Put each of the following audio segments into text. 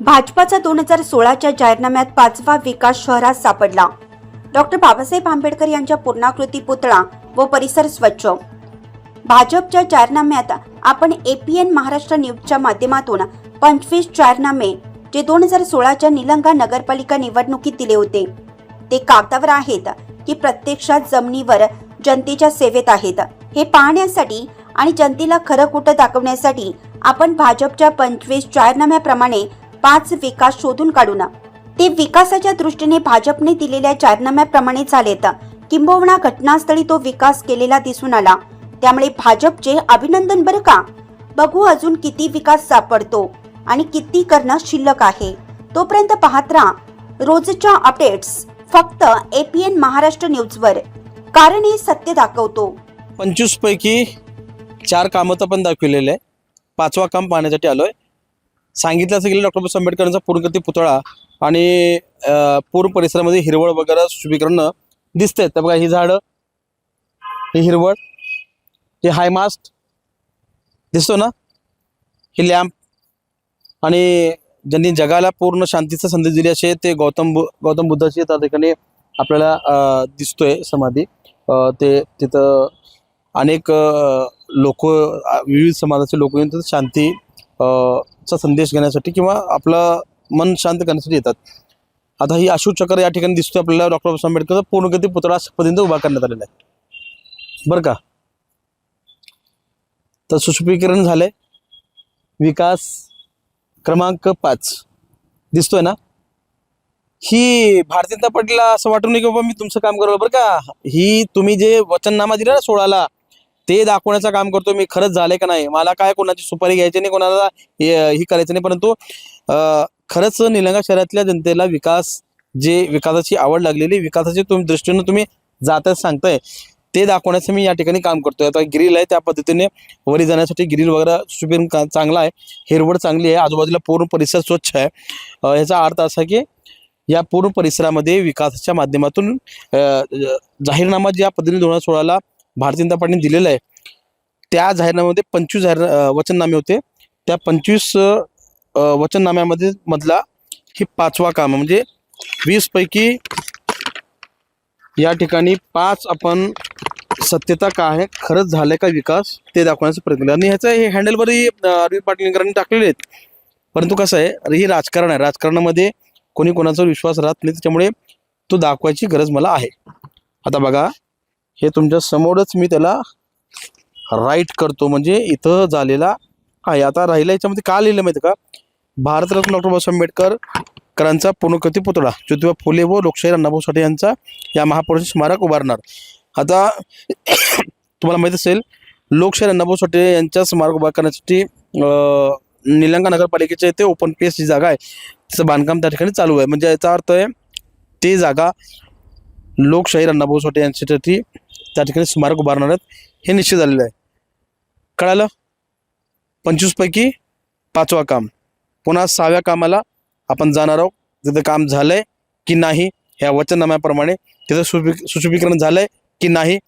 भाजपाचा दोन हजार सोळाच्या जाहीरनाम्यात पाचवा विकास शहरात सापडला. डॉक्टर बाबासाहेब आंबेडकर यांच्या पूर्णाकृती पुतळा व परिसर स्वच्छ. भाजपच्या जाहीरनाम्यात आपण एपीएन महाराष्ट्र न्यूजच्या माध्यमातून पंचवीस जाहीरनामे जे दोन हजार सोळाच्या निलंगा नगरपालिका निवडणुकीत दिले होते. ते कागदावर आहेत की प्रत्यक्षात जमिनीवर जनतेच्या सेवेत आहेत हे पाहण्यासाठी आणि जनतेला खरं कुठं दाखवण्यासाठी आपण भाजपच्या पंचवीस जाहीरनाम्याप्रमाणे पाच विकास शोधून काढू ना. ते विकासाच्या दृष्टीने भाजपने दिलेल्या जाहीरनाम्याप्रमाणे झालेत किंबहुना घटनास्थळी तो विकास केलेला दिसून आला. त्यामुळे भाजपचे अभिनंदन बरं का? बघू अजून किती विकास सापडतो आणि किती करणं शिल्लक आहे. तोपर्यंत पाहत राहा. रोजच्या अपडेट्स फक्त एपीएन महाराष्ट्र न्यूजवर. कारण हे सत्य दाखवतो. पंचवीस पैकी चार कामं तर पण दाखविलेले. आहे पाचवा काम पाहण्यासाठी आलोय. सांगितलं असं गेलं डॉक्टर बाबासाहेब आंबेडकरांचा पूर्णगती पुतळा आणि पूर्ण परिसरामध्ये हिरवळ वगैरे सुशोभीकरण दिसते तर बघा ही झाडं ही हिरवळ हे हाय मास्ट दिसतो ना? ही लॅम्प आणि ज्यांनी जगाला पूर्ण शांतीचा संदेश दिली असे ते गौतम बु गौतम बुद्धाची त्या ठिकाणी आपल्याला दिसतोय समाधी. ते तिथं अनेक लोक विविध समाजाचे लोक येऊन तिथं शांती चा संदेश घेण्यासाठी किंवा आपलं मन शांत करण्यासाठी येतात. आता ही अशोक चक्र या ठिकाणी दिसतोय आपल्याला. डॉक्टर बाबासाहेब आंबेडकरचा पूर्णगती पुतळा पर्यंत उभा करण्यात आलेला आहे. बरं का? तर सुशुपीकरण झालंय. विकास क्रमांक पाच. दिसतोय ना? ही भारतीय जनता पार्टीला असं वाटून नाही की बाबा मी तुमचं काम करू बरं का? ही तुम्ही जे वचननामा दिला ना सोळाला ते दाखवण्याचं काम करतो मी. खरंच झालंय का नाही? मला काय कोणाची सुपारी घ्यायची नाही कोणाला ही करायचं नाही. परंतु खरंच निलंगा शहरातल्या जनतेला विकास जे विकासाची आवड लागलेली विकासाची तुम्ही दृष्टीनं तुम्ही जाताच सांगताय. ते दाखवण्याचं मी या ठिकाणी काम करतोय. आता ग्रिल आहे त्या पद्धतीने वरी जाण्यासाठी ग्रिल वगैरे सुपीन का- चांगला आहे. हिरवळ चांगली आहे. आजूबाजूला पूर्ण परिसर स्वच्छ आहे. ह्याचा अर्थ असा की या पूर्ण परिसरामध्ये विकासाच्या माध्यमातून जाहीरनामा ज्या पद्धतीने दोन हजार सोळाला भारतीय जनता पार्टीने दिलेलं आहे. त्या जाहीरनाम्यामध्ये पंचवीस जाहीर वचननामे होते. त्या पंचवीस वचननाम्यामध्ये मधला हे पाचवा काम आहे. म्हणजे वीसपैकी या ठिकाणी पाच आपण सत्यता काय आहे खरंच झालंय का विकास ते दाखवण्याचा प्रयत्न केला. आणि ह्याचं हे हँडलवरही अरविंद पाटीलकरांनी टाकलेले आहेत. परंतु कसं आहे हे राजकारण आहे. राजकारणामध्ये कोणी कोणाचा विश्वास राहत नाही त्याच्यामुळे तो दाखवायची गरज मला आहे. आता बघा हे तुमच्या समोरच मी त्याला राईट करतो. म्हणजे इथं झालेला आहे. आता राहिला याच्यामध्ये का लिहिलं माहिती का? भारतरत्न डॉक्टर बाबासाहेब आंबेडकर करांचा पूर्णकृती पुतळा ज्योतिबा फुले व लोकशाही अण्णाभाऊ साठे यांचा या महापुरुष स्मारक उभारणार. आता तुम्हाला माहीत असेल लोकशाही अण्णाभाऊ साठे यांच्या स्मारक उभा करण्यासाठी निलंगा नगरपालिकेच्या इथे ओपन पेस जी जागा आहे. तिचं बांधकाम त्या ठिकाणी चालू आहे. म्हणजे याचा अर्थ आहे ती जागा लोकशाही अण्णाभाऊ साठे यांच्यासाठी त्या ठिकाणी स्मारक उभारणार आहेत. हे निश्चित झालेलं आहे. कळालं? पंचवीसपैकी पाचवा काम. पुन्हा सहाव्या कामाला आपण जाणार आहोत. तिथं काम झालंय की नाही ह्या वचननाम्याप्रमाणे तिथं सुशुभीकरण सुशोभीकरण झालंय की नाही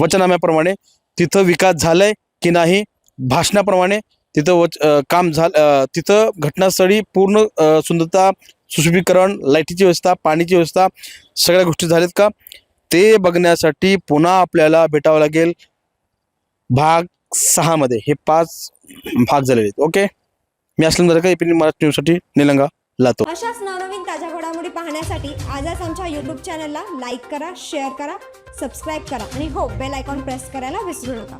वचननाम्याप्रमाणे तिथं विकास झालाय की नाही भाषणाप्रमाणे तिथं वच काम झालं तिथं घटनास्थळी पूर्ण सुंदरता सुशुभीकरण लाईटीची व्यवस्था पाण्याची व्यवस्था सगळ्या गोष्टी झाल्यात का? ते बघण्यासाठी पुन्हा आपल्याला भेटावं लागेल भाग सहामध्ये हे पाच भाग झालेले आहेत. ओके मी असलं जर का? एपी मराठी न्यूजसाठी निलंगा लातो. अशाच नवनवीन ताज्या घडामोडी पाहण्यासाठी आजच आमच्या यूट्यूब चॅनलला लाईक करा शेअर करा सबस्क्राईब करा आणि हो बेल आयकॉन प्रेस करायला विसरू नका.